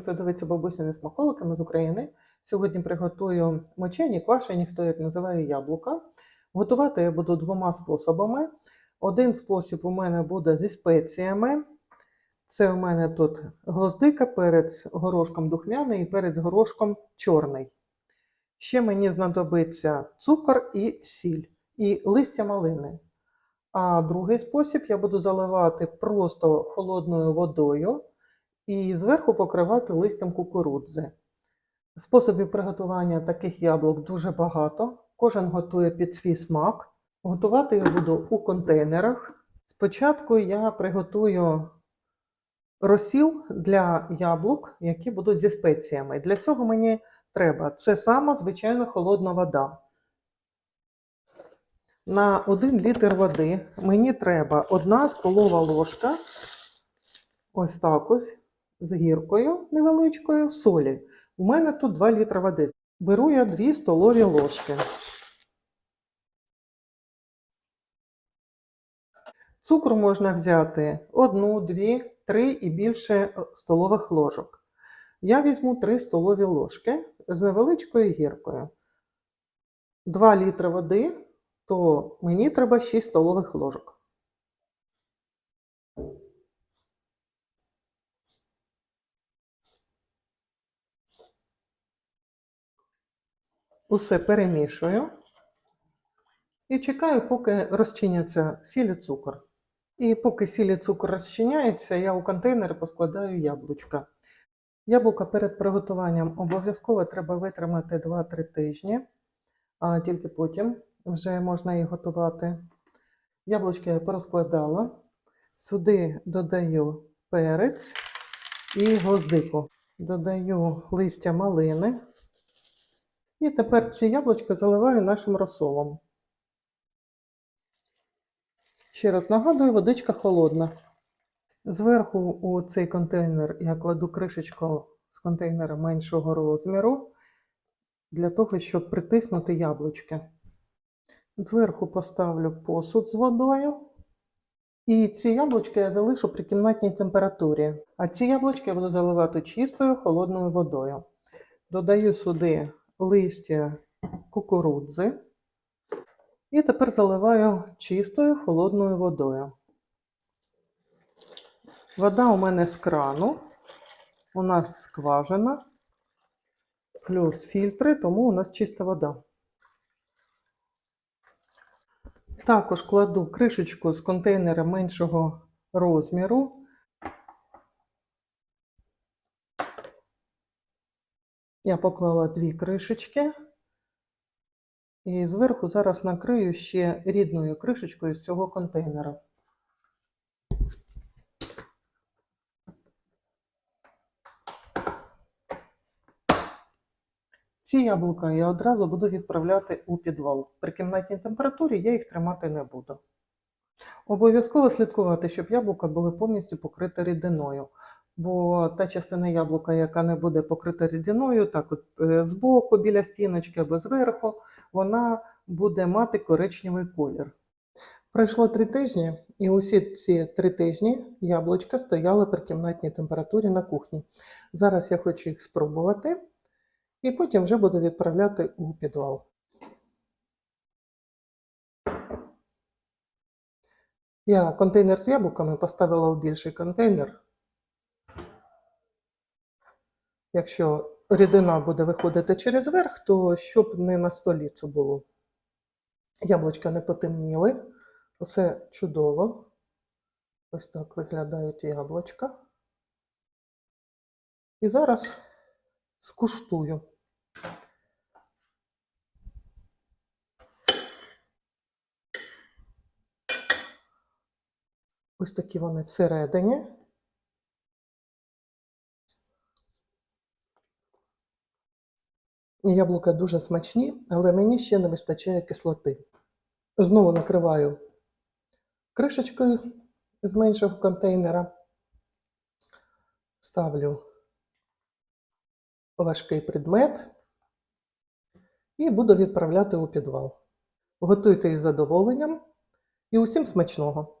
хто дивиться бабусіни смаколиками з України. Сьогодні приготую мочені, квашені, хто як називає яблука. Готувати я буду двома способами. Один спосіб у мене буде зі спеціями. Це у мене тут гвоздика, перець горошком духмяний і перець горошком чорний. Ще мені знадобиться цукор і сіль, і листя малини. А другий спосіб я буду заливати просто холодною водою і зверху покривати листям кукурудзи. Способів приготування таких яблук дуже багато. Кожен готує під свій смак. Готувати я буду у контейнерах. Спочатку я приготую розсіл для яблук, які будуть зі спеціями. Для цього мені треба це сама звичайна холодна вода. На 1 літр води мені треба 1 столова ложка, ось так ось, з гіркою невеличкою солі. У мене тут 2 літри води. Беру я 2 столові ложки. Цукру можна взяти 1, 2, 3 і більше столових ложок. Я візьму 3 столові ложки з невеличкою гіркою. 2 літри води, то мені треба 6 столових ложок. Усе перемішую і чекаю, поки розчиняться сіль і цукор. І поки сіль і цукор розчиняються, я у контейнери поскладаю яблучка. Яблука перед приготуванням обов'язково треба витримати 2-3 тижні, а тільки потім вже можна їх готувати. Яблучки я порозкладала. Сюди додаю перець і гвоздику. Додаю листя малини. І тепер ці яблучка заливаю нашим розсолом. Ще раз нагадую, водичка холодна. Зверху у цей контейнер я кладу кришечку з контейнера меншого розміру для того, щоб притиснути яблучки. Зверху поставлю посуд з водою. І ці яблучки я залишу при кімнатній температурі. А ці яблучки я буду заливати чистою холодною водою. Додаю сюди листя кукурудзи. І тепер заливаю чистою холодною водою. Вода у мене з крану, у нас скважина, плюс фільтри, тому у нас чиста вода. Також кладу кришечку з контейнера меншого розміру. Я поклала дві кришечки. І зверху зараз накрию ще рідною кришечкою з цього контейнера. Ці яблука я одразу буду відправляти у підвал. При кімнатній температурі я їх тримати не буду. Обов'язково слідкувати, щоб яблука були повністю покриті рідиною. Бо та частина яблука, яка не буде покрита рідиною, так от е, збоку, біля стіночки або зверху, вона буде мати коричневий колір. Пройшло три тижні, і усі ці три тижні яблучка стояли при кімнатній температурі на кухні. Зараз я хочу їх спробувати, і потім вже буду відправляти у підвал. Я контейнер з яблуками поставила в більший контейнер. Якщо рідина буде виходити через верх, то щоб не на столі це було. Яблучка не потемніли, все чудово. Ось так виглядають яблучка. І зараз скуштую. Ось такі вони всередині. Яблука дуже смачні, але мені ще не вистачає кислоти. Знову накриваю кришечкою з меншого контейнера, ставлю важкий предмет і буду відправляти у підвал. Готуйте із задоволенням і усім смачного!